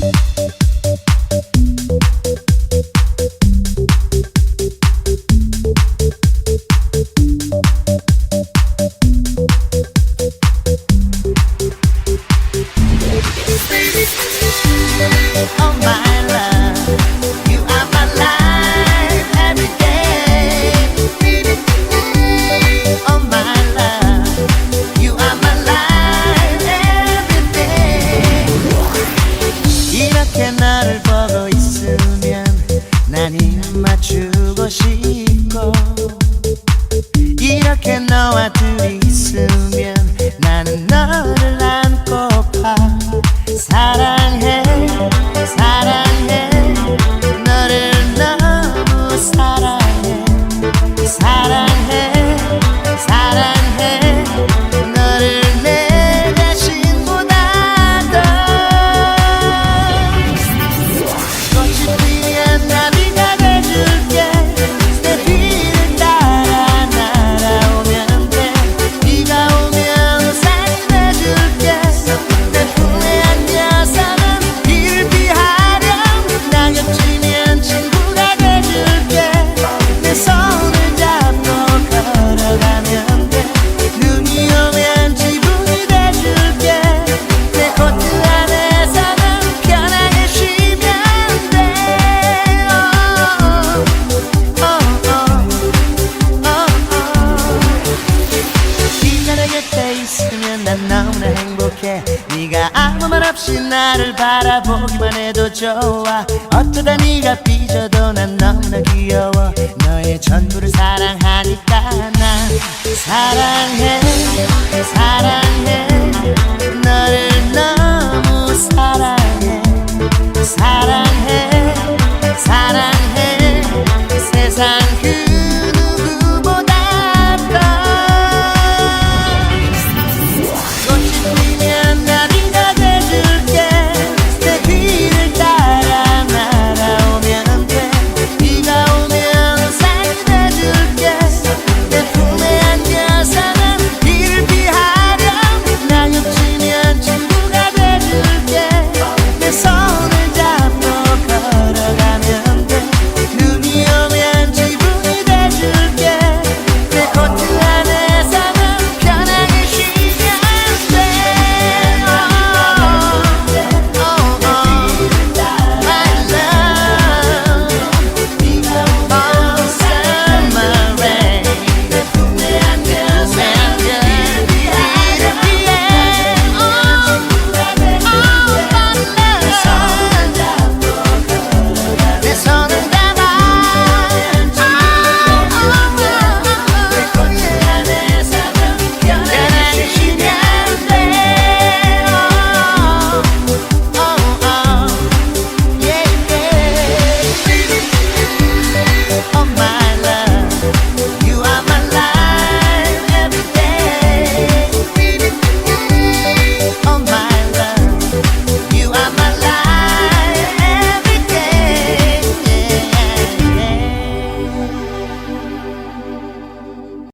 Thank 많이 맞추고 싶고 이렇게 너와 둘이 행복해. 네가 아무 말 없이 나를 바라보기만 해도 좋아. 어쩌다 네가 삐져도 난 너무나 귀여워. 너의 전부를 사랑하니까 난 사랑해. 사랑해.